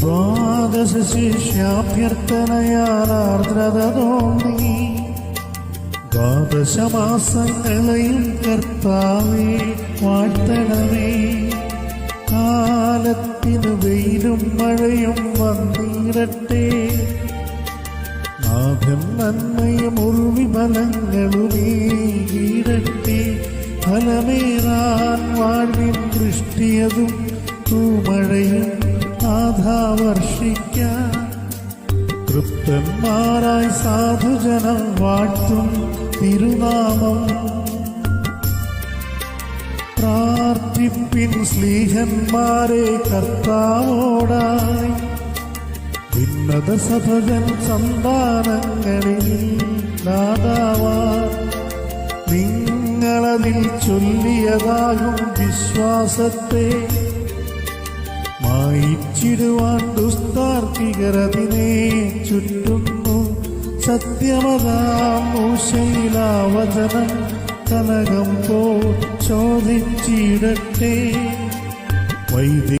ദ്വാദശ ശിഷ്യാഭ്യർത്ഥനയാൽ ദ്വാദശമാസങ്ങളെയും കർത്താവേ വാഴ്ത്തണമേ. കാലത്തിനു വെയിലും മഴയും വന്നിടട്ടെ. നാഥൻ നന്മയും ഉൾവിമലങ്ങളുമേകിടട്ടെ ഫലമേറാൻ വാഴ്വിൻ ദൃഷ്ടിയതും തൂമഴയും നാഥാവർഷിക്കാൻ തൃപ്തന്മാരായി സാധുജനം വാഴ്ത്തും തിരുനാമം. പ്രാർത്ഥിപ്പിൻ സ്ലീഹന്മാരെ കർത്താവോടായി. ഭിന്നത സഭകൻ സന്താനങ്ങളിൽ നിങ്ങളതിൽ ചൊല്ലിയതാകും വിശ്വാസത്തെ മായിച്ചിടുവാൻ ദുസ്താർക്കികരതിനെ ചുറ്റുന്നു. സത്യമതാം മൂശയിലാവചനം കനകം പോ ചോദിച്ചിടട്ടെ. വൈദി